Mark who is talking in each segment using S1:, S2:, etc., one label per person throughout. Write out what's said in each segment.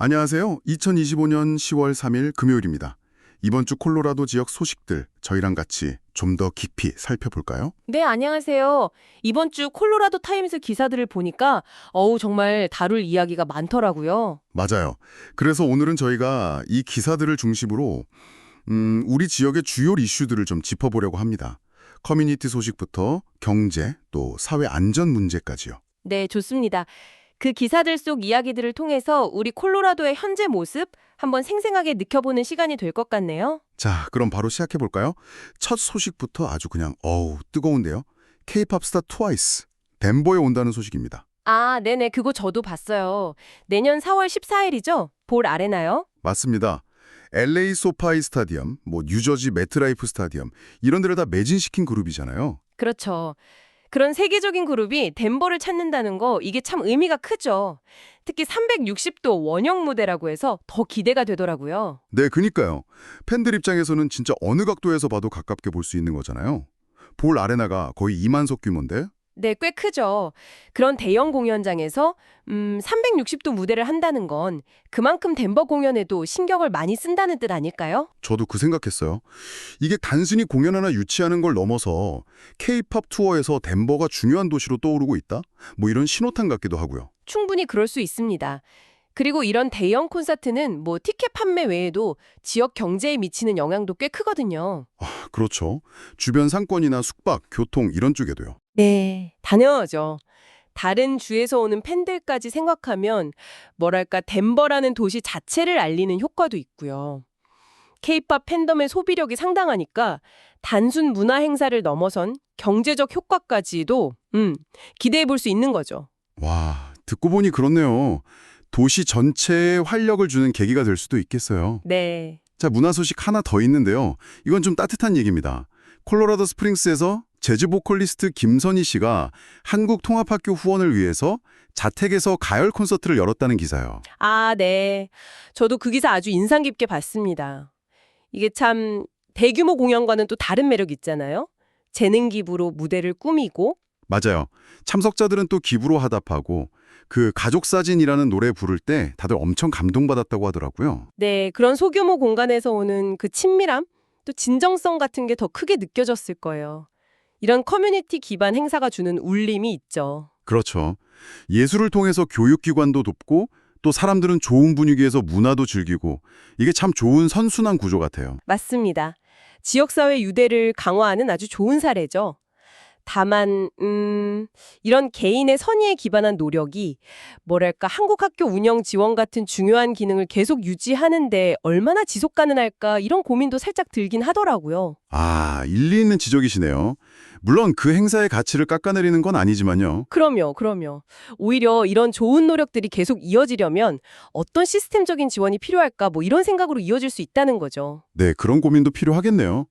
S1: 안녕하세요. 2025년 10월 3일 금요일입니다. 이번 주 콜로라도 지역 소식들 저희랑 같이 좀 더 깊이 살펴볼까요?
S2: 네, 안녕하세요. 이번 주 콜로라도 타임스 기사들을 보니까 어우 정말 다룰 이야기가 많더라고요.
S1: 맞아요. 그래서 오늘은 저희가 이 기사들을 중심으로 음, 우리 지역의 주요 이슈들을 좀 짚어보려고 합니다. 커뮤니티 소식부터 경제 또 사회 안전 문제까지요.
S2: 네, 좋습니다. 그 기사들 속 이야기들을 통해서 우리 콜로라도의 현재 모습 한번 생생하게 느껴보는 시간이 될 것 같네요.
S1: 자, 그럼 바로 시작해 볼까요? 첫 소식부터 아주 그냥 어우 뜨거운데요. K-팝 스타 트와이스 덴버에 온다는 소식입니다.
S2: 아, 네네, 그거 저도 봤어요. 내년 4월 14일이죠? 볼 아레나요?
S1: 맞습니다. LA 소파이 스타디움, 뭐 뉴저지 매트라이프 스타디움 이런 데를 다 매진시킨 그룹이잖아요.
S2: 그렇죠. 그런 세계적인 그룹이 덴버를 찾는다는 거 이게 참 의미가 크죠. 특히 360도 원형 무대라고 해서 더 기대가 되더라고요.
S1: 네, 그니까요. 팬들 입장에서는 진짜 어느 각도에서 봐도 가깝게 볼 수 있는 거잖아요. 볼 아레나가 거의 2만석 규모인데
S2: 네, 꽤 크죠. 그런 대형 공연장에서 음, 360도 무대를 한다는 건 그만큼 덴버 공연에도 신경을 많이 쓴다는 뜻 아닐까요?
S1: 저도 그 생각했어요. 이게 단순히 공연 하나 유치하는 걸 넘어서 K-팝 투어에서 덴버가 중요한 도시로 떠오르고 있다? 뭐 이런 신호탄 같기도 하고요.
S2: 충분히 그럴 수 있습니다. 그리고 이런 대형 콘서트는 뭐 티켓 판매 외에도 지역 경제에 미치는 영향도 꽤 크거든요.
S1: 그렇죠. 주변 상권이나 숙박, 교통 이런 쪽에도요.
S2: 네, 당연하죠. 다른 주에서 오는 팬들까지 생각하면 뭐랄까 덴버라는 도시 자체를 알리는 효과도 있고요. 케이팝 팬덤의 소비력이 상당하니까 단순 문화 행사를 넘어선 경제적 효과까지도 음, 기대해 볼 수 있는 거죠.
S1: 와, 듣고 보니 그렇네요. 도시 전체에 활력을 주는 계기가 될 수도 있겠어요.
S2: 네.
S1: 자, 문화 소식 하나 더 있는데요. 이건 좀 따뜻한 얘기입니다. 콜로라도 스프링스에서 재즈 보컬리스트 김선희 씨가 한국 통합학교 후원을 위해서 자택에서 가열 콘서트를 열었다는 기사요.
S2: 아, 네. 저도 그 기사 아주 인상 깊게 봤습니다. 이게 참 대규모 공연과는 또 다른 매력 있잖아요. 재능 기부로 무대를 꾸미고
S1: 맞아요. 참석자들은 또 기부로 하답하고 그 가족 사진이라는 노래 부를 때 다들 엄청 감동받았다고 하더라고요.
S2: 네, 그런 소규모 공간에서 오는 그 친밀함, 또 진정성 같은 게 더 크게 느껴졌을 거예요. 이런 커뮤니티 기반 행사가 주는 울림이 있죠.
S1: 그렇죠. 예술을 통해서 교육기관도 돕고 또 사람들은 좋은 분위기에서 문화도 즐기고 이게 참 좋은 선순환 구조 같아요.
S2: 맞습니다. 지역사회 유대를 강화하는 아주 좋은 사례죠. 다만, 음, 이런 개인의 선의에 기반한 노력이 뭐랄까 한국 학교 운영 지원 같은 중요한 기능을 계속 유지하는데 얼마나 지속 가능할까 이런 고민도 살짝 들긴 하더라고요.
S1: 아, 일리 있는 지적이시네요. 물론 그 행사의 가치를 깎아내리는 건 아니지만요.
S2: 그럼요, 그럼요. 오히려 이런 좋은 노력들이 계속 이어지려면 어떤 시스템적인 지원이 필요할까 뭐 이런 생각으로 이어질 수 있다는 거죠.
S1: 네, 그런 고민도 필요하겠네요.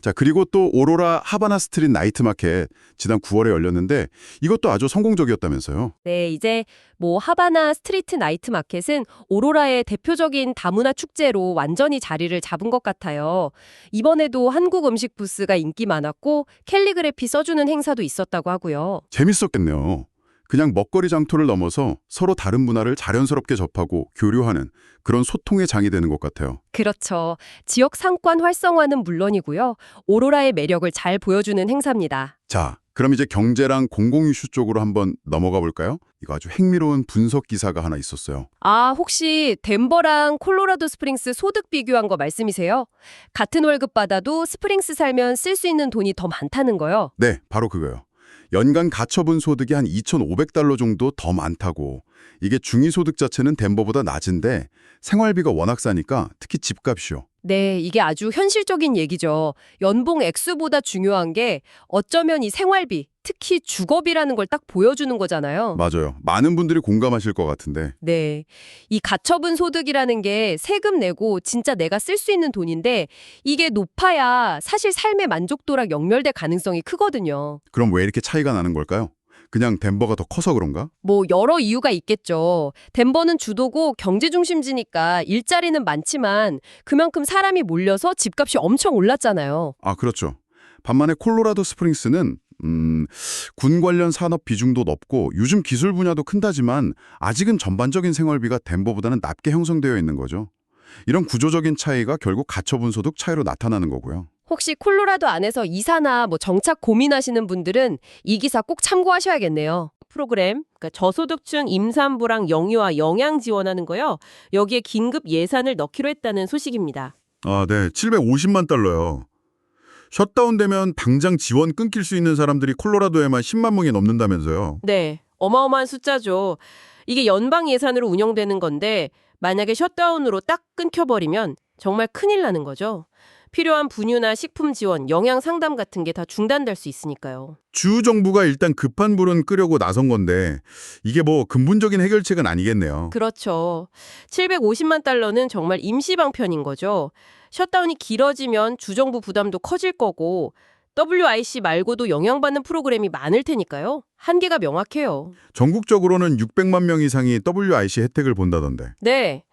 S1: 자, 그리고 또 오로라 하바나 스트릿 나이트 마켓 지난 9월에 열렸는데 이것도 아주 성공적이었다면서요.
S2: 네, 이제 뭐 하바나 스트리트 나이트 마켓은 오로라의 대표적인 다문화 축제로 완전히 자리를 잡은 것 같아요. 이번에도 한국 음식 부스가 인기 많았고 캘리그래피 써주는 행사도 있었다고 하고요.
S1: 재밌었겠네요. 그냥 먹거리 장터를 넘어서 서로 다른 문화를 자연스럽게 접하고 교류하는 그런 소통의 장이 되는 것 같아요.
S2: 그렇죠. 지역 상권 활성화는 물론이고요. 오로라의 매력을 잘 보여주는 행사입니다.
S1: 자, 그럼 이제 경제랑 공공 이슈 쪽으로 한번 넘어가 볼까요? 이거 아주 흥미로운 분석 기사가 하나 있었어요.
S2: 아, 혹시 덴버랑 콜로라도 스프링스 소득 비교한 거 말씀이세요? 같은 월급 받아도 스프링스 살면 쓸 수 있는 돈이 더 많다는 거요.
S1: 네, 바로 그거요. 연간 가처분 소득이 한 2,500달러 정도 더 많다고. 이게 중위소득 자체는 덴버보다 낮은데 생활비가 워낙 싸니까 특히 집값이요.
S2: 네, 이게 아주 현실적인 얘기죠. 연봉 액수보다 중요한 게 어쩌면 이 생활비, 특히 주거비라는 걸 딱 보여주는 거잖아요.
S1: 맞아요. 많은 분들이 공감하실 것 같은데.
S2: 네. 이 가처분 소득이라는 게 세금 내고 진짜 내가 쓸 수 있는 돈인데 이게 높아야 사실 삶의 만족도랑 연결될 가능성이 크거든요.
S1: 그럼 왜 이렇게 차이가 나는 걸까요? 그냥 덴버가 더 커서 그런가?
S2: 뭐 여러 이유가 있겠죠. 덴버는 주도고 경제 중심지니까 일자리는 많지만 그만큼 사람이 몰려서 집값이 엄청 올랐잖아요.
S1: 아, 그렇죠. 반면에 콜로라도 스프링스는 음, 군 관련 산업 비중도 높고 요즘 기술 분야도 큰다지만 아직은 전반적인 생활비가 덴버보다는 낮게 형성되어 있는 거죠. 이런 구조적인 차이가 결국 가처분 소득 차이로 나타나는 거고요.
S3: 혹시 콜로라도 안에서 이사나 뭐 정착 고민하시는 분들은 이 기사 꼭 참고하셔야겠네요.
S2: 프로그램, 그러니까 저소득층 임산부랑 영유아 영양 지원하는 거요. 여기에 긴급 예산을 넣기로 했다는 소식입니다.
S1: 아, 네. 750만 달러요. 셧다운되면 당장 지원 끊길 수 있는 사람들이 콜로라도에만 10만 명이 넘는다면서요.
S2: 네, 어마어마한 숫자죠. 이게 연방 예산으로 운영되는 건데 만약에 셧다운으로 딱 끊겨버리면 정말 큰일 나는 거죠. 필요한 분유나 식품 지원, 영양 상담 같은 게 다 중단될 수 있으니까요.
S1: 주 정부가 일단 급한 불은 끄려고 나선 건데 이게 뭐 근본적인 해결책은 아니겠네요.
S2: 그렇죠. 750만 달러는 정말 임시 방편인 거죠. 셧다운이 길어지면 주정부 부담도 커질 거고 WIC 말고도 영향받는 프로그램이 많을 테니까요. 한계가 명확해요.
S1: 전국적으로는 600만 명 이상이 WIC 혜택을 본다던데.
S2: 네.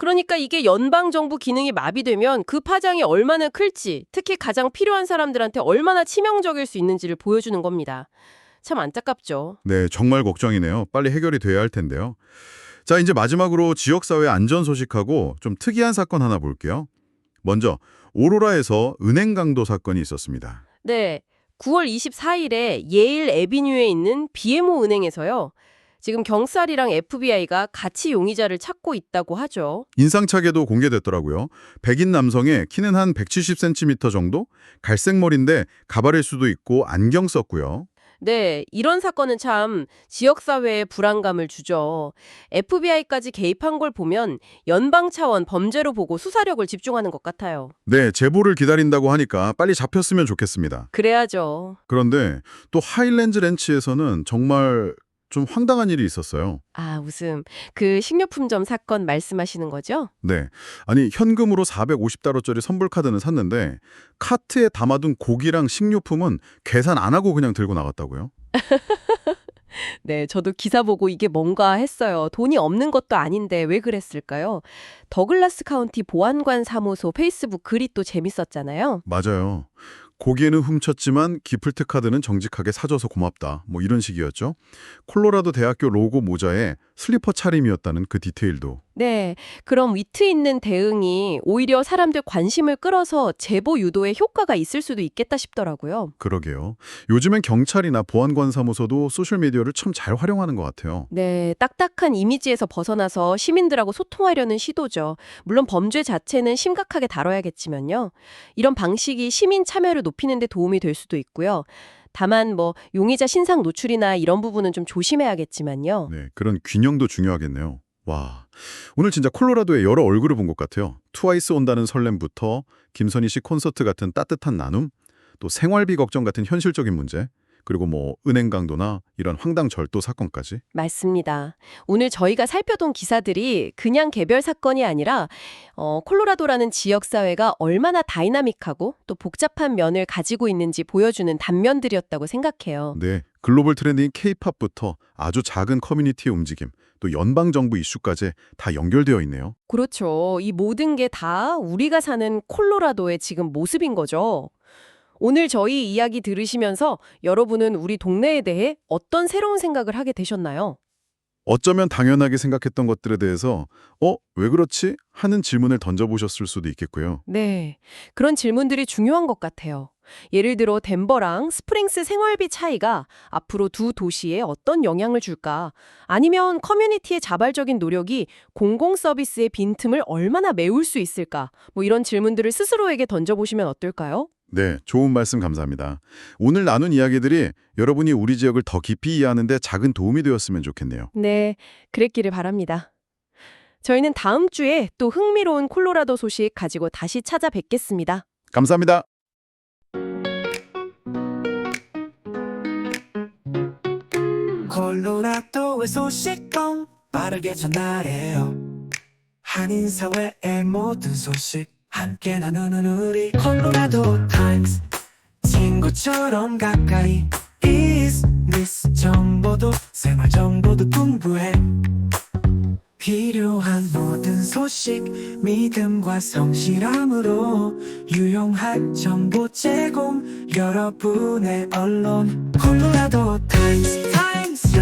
S2: 그러니까 이게 연방 정부 기능이 마비되면 그 파장이 얼마나 클지, 특히 가장 필요한 사람들한테 얼마나 치명적일 수 있는지를 보여주는 겁니다. 참 안타깝죠.
S1: 네, 정말 걱정이네요. 빨리 해결이 돼야 할 텐데요. 자, 이제 마지막으로 지역사회 안전 소식하고 좀 특이한 사건 하나 볼게요. 먼저 오로라에서 은행 강도 사건이 있었습니다.
S2: 네. 9월 24일에 예일 에비뉴에 있는 BMO 은행에서요. 지금 경찰이랑 FBI가 같이 용의자를 찾고 있다고 하죠.
S1: 인상착의도 공개됐더라고요. 백인 남성의 키는 한 170cm 정도? 갈색 머리인데 가발일 수도 있고 안경 썼고요.
S2: 네, 이런 사건은 참 지역사회에 불안감을 주죠. FBI까지 개입한 걸 보면 연방 차원 범죄로 보고 수사력을 집중하는 것 같아요.
S1: 네, 제보를 기다린다고 하니까 빨리 잡혔으면 좋겠습니다.
S2: 그래야죠.
S1: 그런데 또 하일랜드 렌치에서는 정말 좀 황당한 일이 있었어요.
S2: 아, 웃음. 그 식료품점 사건 말씀하시는 거죠?
S1: 네. 아니, 현금으로 450달러짜리 선불 카드는 샀는데 카트에 담아둔 고기랑 식료품은 계산 안 하고 그냥 들고 나갔다고요?
S2: 네, 저도 기사 보고 이게 뭔가 했어요. 돈이 없는 것도 아닌데 왜 그랬을까요? 더글라스 카운티 보안관 사무소 페이스북 글이 또 재밌었잖아요.
S1: 맞아요. 고기에는 훔쳤지만 기플트 카드는 정직하게 사줘서 고맙다. 뭐 이런 식이었죠. 콜로라도 대학교 로고 모자에 슬리퍼 차림이었다는 그 디테일도.
S2: 네, 그럼 위트 있는 대응이 오히려 사람들 관심을 끌어서 제보 유도에 효과가 있을 수도 있겠다 싶더라고요.
S1: 그러게요. 요즘엔 경찰이나 보안관 사무소도 소셜미디어를 참 잘 활용하는 것 같아요.
S2: 네, 딱딱한 이미지에서 벗어나서 시민들하고 소통하려는 시도죠. 물론 범죄 자체는 심각하게 다뤄야겠지만요. 이런 방식이 시민 참여를 높이는 데 도움이 될 수도 있고요. 다만 뭐 용의자 신상 노출이나 이런 부분은 좀 조심해야겠지만요.
S1: 네, 그런 균형도 중요하겠네요. 와, 오늘 진짜 콜로라도의 여러 얼굴을 본 것 같아요. 트와이스 온다는 설렘부터 김선희 씨 콘서트 같은 따뜻한 나눔, 또 생활비 걱정 같은 현실적인 문제, 그리고 뭐 은행 강도나 이런 황당 절도 사건까지.
S2: 맞습니다. 오늘 저희가 살펴본 기사들이 그냥 개별 사건이 아니라 어, 콜로라도라는 지역 사회가 얼마나 다이나믹하고 또 복잡한 면을 가지고 있는지 보여주는 단면들이었다고 생각해요.
S1: 네, 글로벌 트렌드인 케이팝부터 아주 작은 커뮤니티의 움직임, 또 연방 정부 이슈까지 다 연결되어 있네요.
S2: 그렇죠. 이 모든 게 다 우리가 사는 콜로라도의 지금 모습인 거죠. 오늘 저희 이야기 들으시면서 여러분은 우리 동네에 대해 어떤 새로운 생각을 하게 되셨나요?
S1: 어쩌면 당연하게 생각했던 것들에 대해서 어, 왜 그렇지? 하는 질문을 던져보셨을 수도 있겠고요.
S2: 네. 그런 질문들이 중요한 것 같아요. 예를 들어 덴버랑 스프링스 생활비 차이가 앞으로 두 도시에 어떤 영향을 줄까? 아니면 커뮤니티의 자발적인 노력이 공공 서비스의 빈틈을 얼마나 메울 수 있을까? 뭐 이런 질문들을 스스로에게 던져보시면 어떨까요?
S1: 네, 좋은 말씀 감사합니다. 오늘 나눈 이야기들이 여러분이 우리 지역을 더 깊이 이해하는 데 작은 도움이 되었으면 좋겠네요.
S2: 네, 그랬기를 바랍니다. 저희는 다음 주에 또 흥미로운 콜로라도 소식 가지고 다시 찾아뵙겠습니다.
S1: 감사합니다.
S4: 콜로라도의 소식통 빠르게 전달해요. 한인사회의 모든 소식 함께 나누는 우리 콜로라도 타임스. 친구처럼 가까이 비즈니스 정보도 생활 정보도 풍부해. 필요한 모든 소식 믿음과 성실함으로 유용한 정보 제공. 여러분의 언론 콜로라도 타임스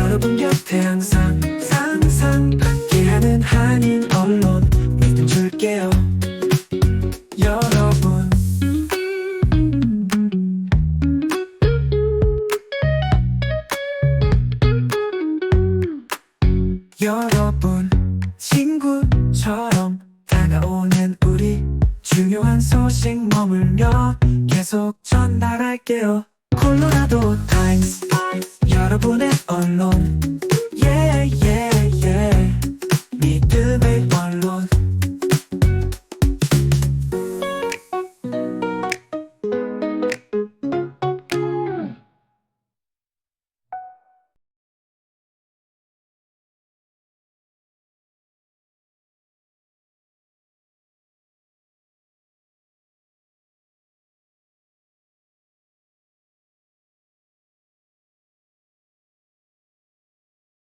S4: 여러분 곁에 항상 항상 함께하는 한인 언론 믿음 줄게요. 여러분. 여러분 친구처럼 다가오는 우리 중요한 소식 머물며 계속 전달할게요. 콜로라도 타임스 bullet alone. Yeah, yeah.